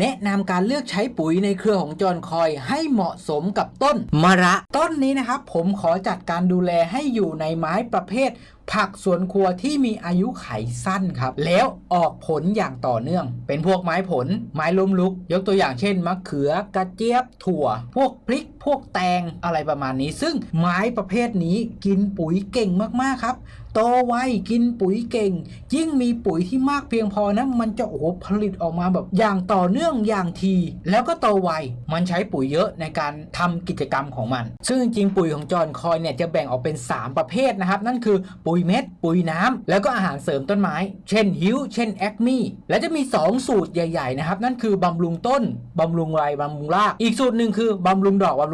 แนะนำการเลือกใช้ปุ๋ยในเครือของจอห์นคอยให้เหมาะสมกับต้นมะระ ต้นนี้นะครับ ผมขอจัดการดูแลให้อยู่ในไม้ประเภท ผักสวนครัวที่มีอายุไขสั้นครับ แล้วออกผลอย่างต่อเนื่อง เป็นพวกไม้ผล ไม้ล้มลุก ยกตัวอย่างเช่นมะเขือกระเจี๊ยบถั่ว พวกพริก พวกแตงอะไรประมาณนี้ ซึ่งไม้ประเภทนี้กินปุ๋ยเก่งมากๆครับโตไวกินปุ๋ยเก่ง ยิ่งมีปุ๋ยที่มากเพียงพอนะมันจะโอ้โหผลิตออกมาแบบอย่างต่อเนื่องอย่างที แล้วก็โตไวมันใช้ปุ๋ยเยอะในการทำกิจกรรมของมัน ซึ่งจริงปุ๋ยของจอห์นคอยเนี่ยจะแบ่งออกเป็น 3 ประเภทนะครับ นั่นคือปุ๋ยเม็ด ปุ๋ยน้ำแล้วก็อาหารเสริมต้นไม้ เช่นฮิวเช่นแอคมี่และจะมี 2 สูตรใหญ่ ๆ นะครับ นั่นคือบำรุงต้นบำรุงไรบำรุงราก อีกสูตรหนึ่งคือบำรุงดอกบำรุง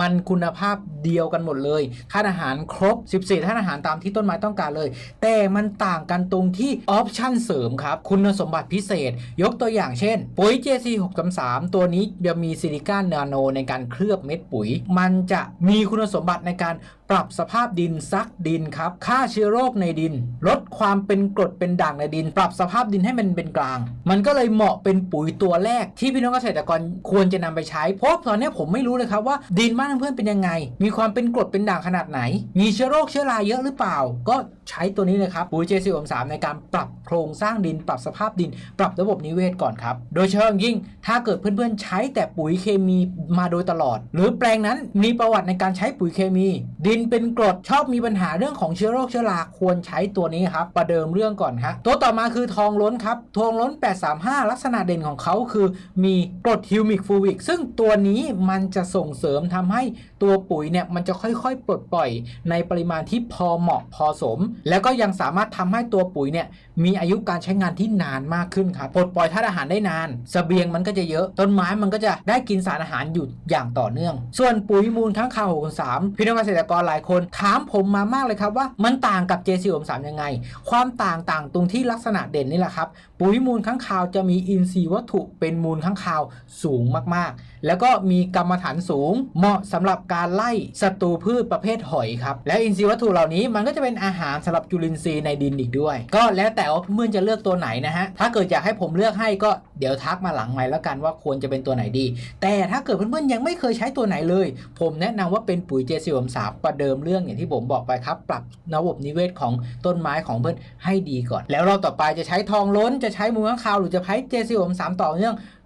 มันคุณภาพเดียวกันหมดเลยค่าอาหารครบ 14ท่านอาหารตามที่ต้นไม้ต้องการเลย แต่มันต่างกันตรงที่ออปชั่นเสริมครับ คุณสมบัติพิเศษ ยกตัวอย่างเช่น ปุ๋ย JC 633ตัวนี้จะมีซิลิก้านาโนในการเคลือบเม็ดปุ๋ย มันจะมีคุณสมบัติในการปรับสภาพดินซักดินครับฆ่าเชื้อโรคในดิน ลดความเป็นกรดเป็นด่างในดิน ปรับสภาพดินให้มันเป็นกลาง มันก็เลยเหมาะเป็นปุ๋ยตัวแรกที่พี่น้องเกษตรกรควรจะนำไปใช้เพราะตอนนี้ผมไม่รู้เลยครับว่าดินบ้านเพื่อนเป็นยังไง มีความเป็นกรดเป็นด่างขนาดไหน มีเชื้อโรคเชื้อราเยอะหรือเปล่า ก็ ใช้ตัวนี้เลยครับปุ๋ย JC 3ในการปรับโครงสร้างดิน ปรับสภาพดิน ปรับระบบนิเวศก่อนครับ โดยเฉพาะอย่างยิ่งถ้าเกิดเพื่อนๆใช้แต่ปุ๋ยเคมีมาโดยตลอด หรือแปลงนั้นมีประวัติในการใช้ปุ๋ยเคมี ดินเป็นกรดชอบมีปัญหาเรื่องของเชื้อโรคเชื้อราควรใช้ตัวนี้ครับประเดิมเรื่องก่อนฮะตัวต่อมาคือทองล้นครับทองล้น 835 ลักษณะเด่นของเขาคือมีกรดฮิวมิกฟูวิกซึ่งตัวนี้มันจะส่งเสริมทำให้ตัวปุ๋ยเนี่ยมันจะค่อยๆ ปลดปล่อยในปริมาณที่พอเหมาะพอสม แล้วก็ยังสามารถทำให้ตัวปุ๋ยเนี่ย มีอายุการใช้งานที่นานมากขึ้นครับปลดปล่อยธาตุอาหารได้นานสเสบียงมันก็จะเยอะ ต้นไม้มันก็จะได้กินสารอาหารอยู่อย่างต่อเนื่อง ส่วนปุ๋ยมูลค้างคาว63พี่น้องเกษตรกรหลายคนถามผมมามากเลยครับว่ามันต่างกับ JC 3ยังไง ความต่างต่างตรงที่ลักษณะเด่นนี่แหละครับ ปุ๋ยมูลค้างคาวจะมีอินทรีย์วัตถุเป็นมูลค้างคาวสูงมากๆ แล้วก็มีกรรมฐานสูง เหมาะสำหรับการไล่ศัตรูพืชประเภทหอยครับ และอินทรีย์วัตถุเหล่านี้มันก็จะเป็นอาหารสำหรับจุลินทรีย์ในดินอีกด้วย ก็แล้วแต่ว่าเพื่อนจะเลือกตัวไหนนะฮะ ถ้าเกิดอยากให้ผมเลือกให้ก็เดี๋ยวทักมาหลังไมค์แล้วกันว่าควรจะเป็นตัวไหนดี แต่ถ้าเกิดเพื่อนๆยังไม่เคยใช้ตัวไหนเลย ผมแนะนำว่าเป็นปุ๋ยเจสิวมสามประเดิมเรื่องอย่างที่ผมบอกไปครับ ปรับระบบนิเวศของต้นไม้ของเพื่อนให้ดีก่อน แล้วเราต่อไปจะใช้ทองล้นจะใช้มูลค้างคาวหรือจะใช้เจสิวมสามต่อเนื่อง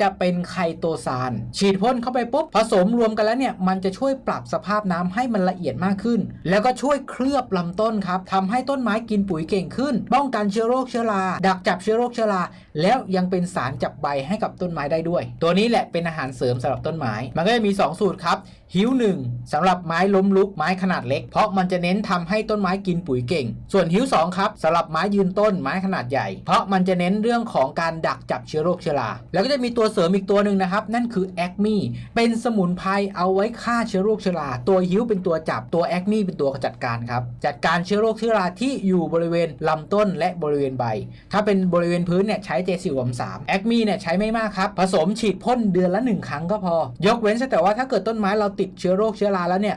จะเป็นไคโตซานฉีดพ่นเข้าไปปุ๊บผสมรวมกันแล้วเนี่ยมันจะช่วยปรับสภาพน้ำให้มันละเอียดมากขึ้น แล้วก็ช่วยเคลือบลำต้นครับทำให้ต้นไม้กินปุ๋ยเก่งขึ้น ป้องกันเชื้อโรคเชื้อราดักจับเชื้อโรคเชื้อราแล้วยังเป็นสารจับใบให้กับต้นไม้ได้ด้วย ตัวนี้แหละเป็นอาหารเสริมสำหรับต้นไม้มันก็จะมี 2 สูตรครับ หิวหนึ่งสำหรับไม้ล้มลุกไม้ขนาดเล็ก เพราะมันจะเน้นทำให้ต้นไม้กินปุ๋ยเก่ง ส่วนหิวสองครับสำหรับไม้ยืนต้นไม้ขนาดใหญ่ เพราะมันจะเน้นเรื่องของการดักจับเชื้อโรคเชื้อราแล้วก็จะมีตัวเสริมอีกตัวหนึ่งนะครับ นั่นคือแอคมี่เป็นสมุนไพรเอาไว้ฆ่าเชื้อโรคเชื้อราตัวหิวเป็นตัวจับตัวแอคมี่เป็นตัวจัดการครับจัดการเชื้อโรคเชื้อราที่อยู่บริเวณลำต้นและบริเวณใบ ถ้าเป็นบริเวณพื้นเนี่ยใช้เจสิวมสามแอคมี่เนี่ยใช้ไม่มากครับผสมฉีดพ่นเดือนละหนึ่งครั้งก็พอ ยกเว้นแต่ว่าถ้าเกิดต้นไม้เราติดเชื้อโรคเชื้อราแล้วเนี่ย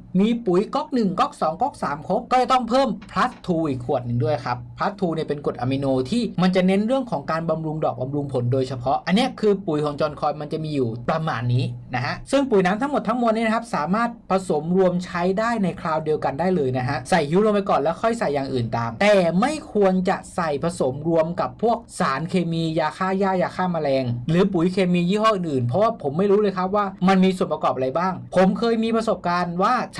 มีปุ๋ยก๊อก1ก๊อก2ก๊อก3ครบ ก็จะต้องเพิ่ม plus 2อีกขวดหนึ่งด้วยครับ plus 2เนี่ยเป็นกรดอะมิโนที่มันจะเน้นเรื่องของการบำรุงดอกบำรุงผลโดยเฉพาะ อันนี้คือปุ๋ยของจอห์นคอยมันจะมีอยู่ประมาณนี้นะฮะ ซึ่งปุ๋ยน้ำทั้งหมดทั้งมวลนี้นะครับสามารถผสมรวมใช้ได้ในคราวเดียวกันได้เลยนะฮะ ใส่ฮิ้วลงไปก่อนแล้วค่อยใส่อย่างอื่นตาม แต่ไม่ควรจะใส่ผสมรวมกับพวกสารเคมียาฆ่าหญ้ายาฆ่าแมลง หรือปุ๋ยเคมียี่ห้ออื่นๆ เพราะว่าผมไม่รู้เลยครับว่ามันมีส่วนประกอบอะไรบ้าง ผมเคยมีประสบการณ์ว่าใ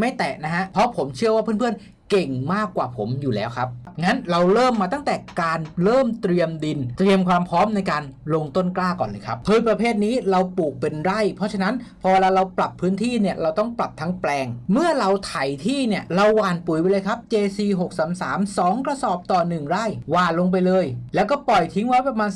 ไม่แตะนะฮะเพราะผมเชื่อว่าเพื่อน เก่งมากกว่าผมอยู่แล้วครับ งั้นเราเริ่มมาตั้งแต่การเริ่มเตรียมดิน เตรียมความพร้อมในการลงต้นกล้าก่อนเลยครับพืชประเภทนี้เราปลูกเป็นไร่ เพราะฉะนั้นพอเวลาเราปรับพื้นที่เนี่ยเราต้องปรับทั้งแปลง เมื่อเราไถที่เนี่ยเราหว่านปุ๋ยไปเลยครับ JC 633 2 กระสอบต่อ 1 ไร่หว่านลงไปเลย แล้วก็ปล่อยทิ้งไว้ประมาณ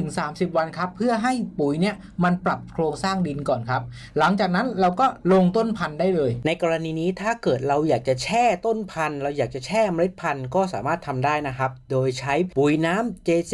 15-30 วันครับเพื่อให้ปุ๋ยเนี่ยมันปรับโครงสร้างดินก่อนครับ หลังจากนั้นเราก็ลงต้นพันธุ์ได้เลย ในกรณีนี้ถ้าเกิดเราอยากจะแช่ต้นพันธุ์ธุ์เราอยากจะแช่เมล็ดพันธุ์ก็สามารถทำได้นะครับ โดยใช้ปุ๋ยน้ำ JC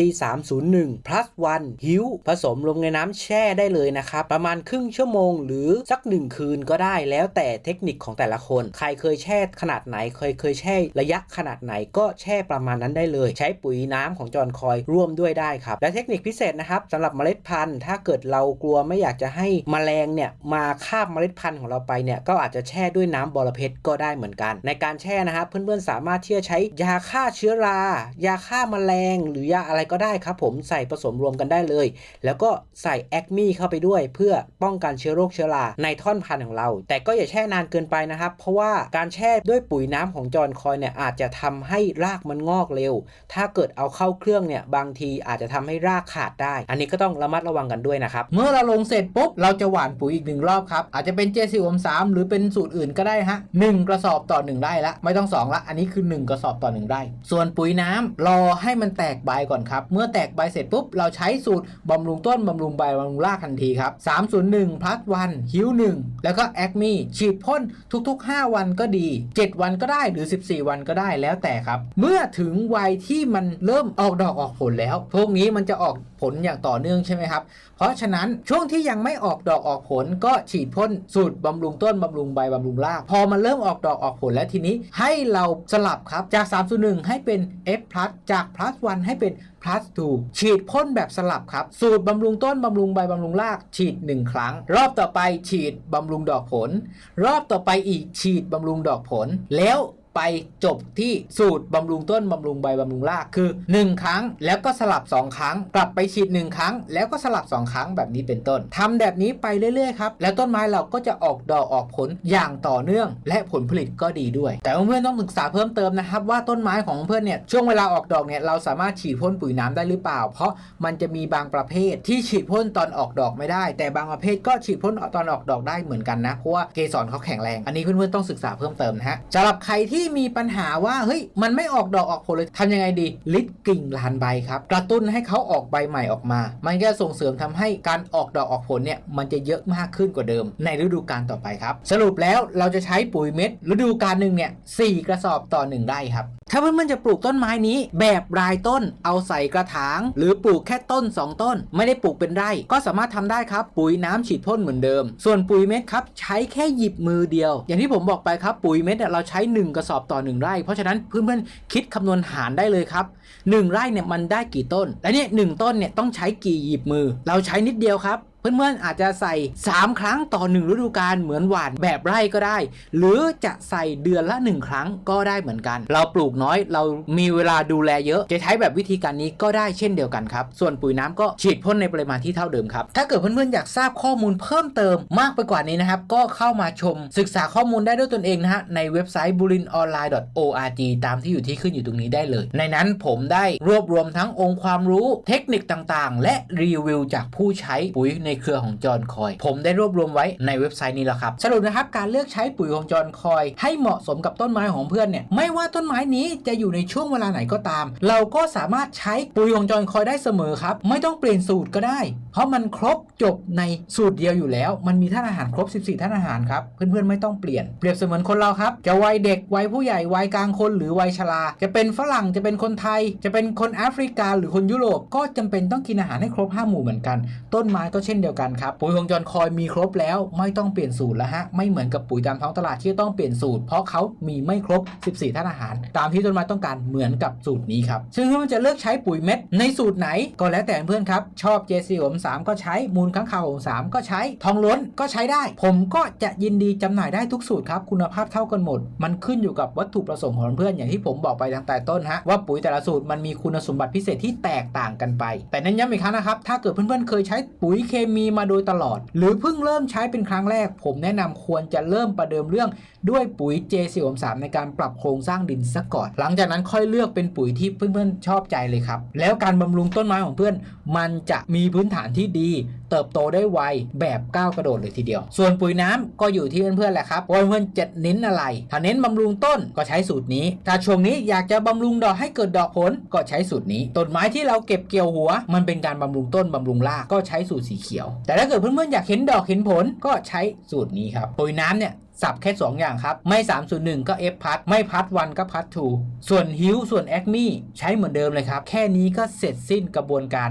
301 plus 1หิวผสมลงในน้ำแช่ได้เลยนะครับ ประมาณครึ่งชั่วโมงหรือสักหนึ่งคืนก็ได้แล้วแต่เทคนิคของแต่ละคน ใครเคยแช่ขนาดไหน เคยเคยแช่ระยะขนาดไหนก็แช่ประมาณนั้นได้เลย ใช้ปุ๋ยน้ำของจอนคอยร่วมด้วยได้ครับ และเทคนิคพิเศษนะครับสำหรับเมล็ดพันธุ์ ถ้าเกิดเรากลัวไม่อยากจะให้แมลงเนี่ยมาคาบเมล็ดพันธุ์ของเราไปเนี่ยก็อาจจะแช่ด้วยน้ำบอระเพ็ดก็ได้เหมือนกัน ในการแช่นะครับเพื่อนๆสามารถที่จะใช้ยาฆ่าเชื้อรา ยาฆ่าแมลง หรือยาอะไรก็ได้ครับผมใส่ผสมรวมกันได้เลย แล้วก็ใส่แอคมีเข้าไปด้วย เพื่อป้องกันเชื้อโรคเชื้อราในท่อนพันธุ์ของเรา แต่ก็อย่าแช่นานเกินไปนะครับ เพราะว่าการแช่ด้วยปุ๋ยน้ำของจอนคอยเนี่ยอาจจะทำให้รากมันงอกเร็ว ถ้าเกิดเอาเข้าเครื่องเนี่ยบางทีอาจจะทำให้รากขาดได้ อันนี้ก็ต้องระมัดระวังกันด้วยนะครับเมื่อเราลงเสร็จปุ๊บเราจะหว่านปุ๋ยอีกหนึ่งรอบครับอาจจะเป็นเจสิอมสามหรือเป็นสูตรอื่นก็ได้ฮะหนึ่งกระสอบต่อหนึ่งไร่ละไม่ต้องสองละอันนี้คือ 1 กระสอบต่อหนึ่งไร่ ส่วนปุ๋ยน้ำรอให้มันแตกใบก่อนครับ เมื่อแตกใบเสร็จปุ๊บ เราใช้สูตรบำรุงต้นบำรุงใบบำรุงรากทันทีครับ 301 plus 1หิว1แล้วก็แอคมีฉีดพ่นทุกๆ 5 วันก็ดี 7 วันก็ได้หรือ 14 วันก็ได้แล้วแต่ครับ เมื่อถึงวัยที่มันเริ่มออกดอกออกผลแล้ว พวกนี้มันจะออก ลอย่างต่อเนื่องใช่ไหมครับ เพราะฉะนั้นช่วงที่ยังไม่ออกดอกออกผลก็ฉีดพ่นสูตรบำรุงต้นบำรุงใบบำรุงราก พอมันเริ่มออกดอกออกผลแล้วทีนี้ให้เราสลับครับ จาก301ให้เป็น F+ จาก plus 1ให้เป็น plus 2ฉีดพ่นแบบสลับครับ สูตรบำรุงต้นบำรุงใบบำรุงราก ฉีด 1 ครั้ง รอบต่อไปฉีดบำรุงดอกผล รอบต่อไปอีกฉีดบำรุงดอกผลแล้ว ไปจบที่สูตรบำรุงต้นบำรุงใบบำรุงรากคือ 1 ครั้งแล้วก็สลับ 2 ครั้ง กลับไปฉีด 1 ครั้ง แล้วก็สลับ 2 ครั้งแบบนี้เป็นต้นทำแบบนี้ไปเรื่อยๆครับแล้วต้นไม้เราก็จะออกดอกออกผลอย่างต่อเนื่อง และผลผลิตก็ดีด้วย แต่เพื่อนๆต้องศึกษาเพิ่มเติมนะครับ ว่าต้นไม้ของเพื่อนเนี่ยช่วงเวลาออกดอกเนี่ยเราสามารถฉีดพ่นปุ๋ยน้ำได้หรือเปล่า เพราะมันจะมีบางประเภทที่ฉีดพ่นตอนออกดอกไม่ได้ แต่บางประเภทก็ฉีดพ่นตอนออกดอกได้เหมือนกันนะเพราะว่าเกสรเขาแข็งแรง อันนี้เพื่อนๆต้องศึกษาเพิ่มเติมนะฮะสำหรับใครที่ที่มีปัญหาว่าเฮ้ยมันไม่ออกดอกออกผลเลยทำยังไงดี ลิดกิ่งลานใบครับ กระตุ้นให้เขาออกใบใหม่ออกมา มันก็ส่งเสริมทำให้การออกดอกออกผลเนี่ยมันจะเยอะมากขึ้นกว่าเดิม ในฤดูกาลต่อไปครับ สรุปแล้วเราจะใช้ปุ๋ยเม็ด ฤดูกาลหนึ่งเนี่ยสี่กระสอบต่อหนึ่งไร่ครับถ้าเพื่อนๆจะปลูกต้นไม้นี้แบบรายต้นเอาใส่กระถาง หรือปลูกแค่ต้น 2 ต้น ไม่ได้ปลูกเป็นไร่ ก็สามารถทำได้ครับ ปุ๋ยน้ำฉีดพ่นเหมือนเดิม ส่วนปุ๋ยเม็ดครับใช้แค่หยิบมือเดียว อย่างที่ผมบอกไปครับปุ๋ยเม็ดเนี่ยเราใช้ 1 กระสอบต่อ 1 ไร่ เพราะฉะนั้นเพื่อนๆคิดคำนวณหารได้เลยครับ 1 ไร่เนี่ยมันได้กี่ต้นและเนี่ยหนึ่งต้นเนี่ยต้องใช้กี่หยิบมือ เราใช้นิดเดียวครับ เพื่อนๆอาจจะใส่ 3 ครั้งต่อ 1 ฤดูกาลเหมือนหวานแบบไร่ก็ได้ หรือจะใส่เดือนละ 1 ครั้งก็ได้เหมือนกัน เราปลูกน้อยเรามีเวลาดูแลเยอะ จะใช้แบบวิธีการนี้ก็ได้เช่นเดียวกันครับ ส่วนปุ๋ยน้ำก็ฉีดพ่นในปริมาณที่เท่าเดิมครับ ถ้าเกิดเพื่อนๆอยากทราบข้อมูลเพิ่มเติมมากไปกว่านี้นะครับ ก็เข้ามาชมศึกษาข้อมูลได้ด้วยตนเองนะฮะในเว็บไซต์ bulinonline.org ตามที่อยู่ที่ขึ้นอยู่ตรงนี้ได้เลย ในนั้นผมได้รวบรวมทั้งองค์ความรู้เทคนิคต่างๆ และรีวิวจากผู้ใช้ปุ๋ยในเครือของจอห์นคอย ผมได้รวบรวมไว้ในเว็บไซต์นี้แล้วครับ สรุปนะครับการเลือกใช้ปุ๋ยของจอห์นคอย ให้เหมาะสมกับต้นไม้ของเพื่อนเนี่ยไม่ว่าต้นไม้นี้จะอยู่ในช่วงเวลาไหนก็ตาม เราก็สามารถใช้ปุ๋ยของจอห์นคอยได้เสมอครับไม่ต้องเปลี่ยนสูตรก็ได้ เพราะมันครบจบในสูตรเดียวอยู่แล้ว มันมีท่านอาหารครบ 14ท่านอาหารครับเพื่อนๆไม่ต้องเปลี่ยนเปรียบเสมือนคนเราครับจะวัยเด็กวัยผู้ใหญ่วัยกลางคนหรือวัยชราจะเป็นฝรั่งจะเป็นคนไทย จะเป็นคนแอฟริกาหรือคนยุโรปก็จำเป็นต้องกินอาหารให้ครบห้าหมู่เหมือนกัน ต้นไม้ก็เช่นเดียวกันครับปุ๋ยของจอห์นคอยมีครบแล้วไม่ต้องเปลี่ยนสูตรแล้วฮะไม่เหมือนกับปุ๋ยตามท้องตลาดที่ต้องเปลี่ยนสูตร เพราะเขามีไม่ครบ 14ท่านอาหาร ตามที่ต้นไม้ต้องการเหมือนกับสูตรนี้ครับซึ่งถ้ามันจะเลือกใช้ปุ๋ยเม็ดในสูตรไหนก็แล้วแต่เพื่อนครับชอบ JC ผม3ก็ใช้มูลค้างคาวผม3ก็ใช้ทองล้นก็ใช้ได้ ผมก็จะยินดีจำหน่ายได้ทุกสูตรครับคุณภาพเท่ากันหมด มันขึ้นอยู่กับวัตถุประสงค์ของเพื่อนอย่างที่ผมบอกไปตั้งแต่ต้นฮะว่าปุ๋ยแต่ละสูตรมันมีคุณสมบัติพิเศษที่แตกต่างกันไป แต่เน้นย้ำอีกครั้งนะครับถ้าเกิดเพื่อนๆเคยใช้ปุ๋ยเคมมีมาโดยตลอด หรือเพิ่งเริ่มใช้เป็นครั้งแรก ผมแนะนำควรจะเริ่มประเดิมเรื่องด้วยปุ๋ย J4 3ในการปรับโครงสร้างดินซะก่อน หลังจากนั้นค่อยเลือกเป็นปุ๋ยที่เพื่อนๆชอบใจเลยครับ แล้วการบำรุงต้นไม้ของเพื่อน มันจะมีพื้นฐานที่ดี เติบโตได้ไวแบบก้าวกระโดดเลยทีเดียว ส่วนปุ๋ยน้ำก็อยู่ที่เพื่อนๆแหละครับว่าเพื่อนๆจะเน้นอะไร ถ้าเน้นบำรุงต้นก็ใช้สูตรนี้ ถ้าช่วงนี้อยากจะบำรุงดอกให้เกิดดอกผลก็ใช้สูตรนี้ต้นไม้ที่เราเก็บเกี่ยวหัว มันเป็นการบำรุงต้นบำรุงรากก็ใช้สูตรสีเขียวแต่ถ้าเกิดเพื่อนๆอยากเห็นดอกเห็นผลก็ใช้สูตรนี้ครับปุ๋ยน้ำเนี่ยสับแค่ 2 อย่างครับ ไม่ 301 ก็ F พัดไม่พัดวันก็พัดทูส่วนฮิวส่วนแอคมี่ใช้เหมือนเดิมเลยครับ แค่นี้ก็เสร็จสิ้นกระบวนการ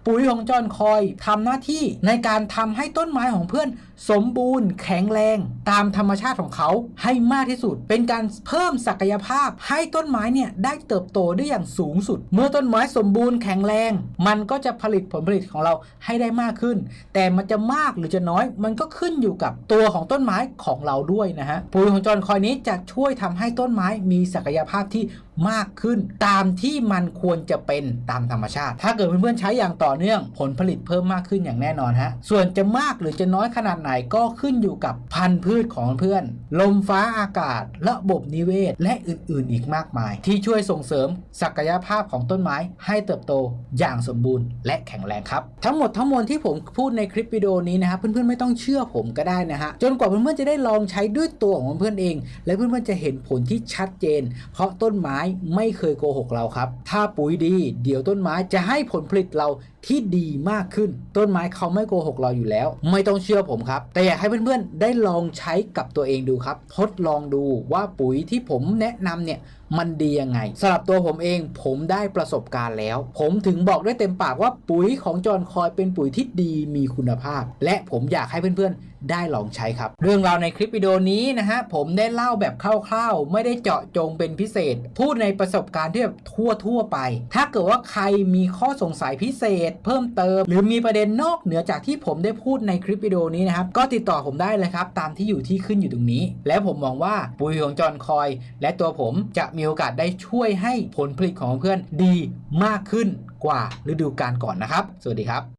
ปุ๋ยของจอห์นคอยทำหน้าที่ในการทำให้ต้นไม้ของเพื่อน สมบูรณ์แข็งแรงตามธรรมชาติของเขาให้มากที่สุด เป็นการเพิ่มศักยภาพให้ต้นไม้เนี่ยได้เติบโตได้อย่างสูงสุด เมื่อต้นไม้สมบูรณ์แข็งแรง มันก็จะผลิตผลผลิตของเราให้ได้มากขึ้น แต่มันจะมากหรือจะน้อย มันก็ขึ้นอยู่กับตัวของต้นไม้ของเราด้วยนะฮะปุ๋ยของจอห์นคอยนี้จะช่วยทำให้ต้นไม้มีศักยภาพที่มากขึ้น ตามที่มันควรจะเป็นตามธรรมชาติ ถ้าเกิดเพื่อนๆใช้อย่างต่อเนื่องผลผลิตเพิ่มมากขึ้นอย่างแน่นอนฮะส่วนจะมากหรือจะน้อยขนาดไหนก็ขึ้นอยู่กับพันธุ์พืชของเพื่อน ลมฟ้าอากาศ ระบบนิเวศ และอื่นๆ อีกมากมาย ที่ช่วยส่งเสริมศักยภาพของต้นไม้ให้เติบโตอย่างสมบูรณ์ และแข็งแรงครับ ทั้งหมดทั้งมวลที่ผมพูดในคลิปวิดีโอนี้นะครับเพื่อนๆไม่ต้องเชื่อผมก็ได้นะฮะจนกว่าเพื่อนๆจะได้ลองใช้ด้วยตัวของเพื่อนเอง และเพื่อนๆจะเห็นผลที่ชัดเจน เพราะต้นไม้ไม่เคยโกหกเราครับ ถ้าปุ๋ยดี เดี๋ยวต้นไม้จะให้ผลผลิตเราที่ดีมากขึ้น ต้นไม้เขาไม่โกหกเราอยู่แล้ว ไม่ต้องเชื่อผมครับแต่อยากให้เพื่อนๆได้ลองใช้กับตัวเองดูครับ ทดลองดูว่าปุ๋ยที่ผมแนะนำเนี่ยมันดียังไงสำหรับตัวผมเองผมได้ประสบการณ์แล้ว ผมถึงบอกได้เต็มปากว่าปุ๋ยของจอนคอยเป็นปุ๋ยที่ดีมีคุณภาพ และผมอยากให้เพื่อนๆ ได้ลองใช้ครับ เรื่องราวในคลิปวิดีโอนี้นะฮะผมได้เล่าแบบคร่าวๆ ไม่ได้เจาะจงเป็นพิเศษ พูดในประสบการณ์ที่แบบทั่วๆไป ถ้าเกิดว่าใครมีข้อสงสัยพิเศษ เพิ่มเติม หรือมีประเด็นนอกเหนือจากที่ผมได้พูดในคลิปวิดีโอนี้นะครับก็ติดต่อผมได้เลยครับตามที่อยู่ที่ขึ้นอยู่ตรงนี้ และผมมองว่าปุ๋ยของจอนคอย และตัวผมจะมีโอกาสได้ช่วยให้ผลผลิตของเพื่อนดีมากขึ้นกว่าฤดูกาลก่อนนะครับ สวัสดีครับ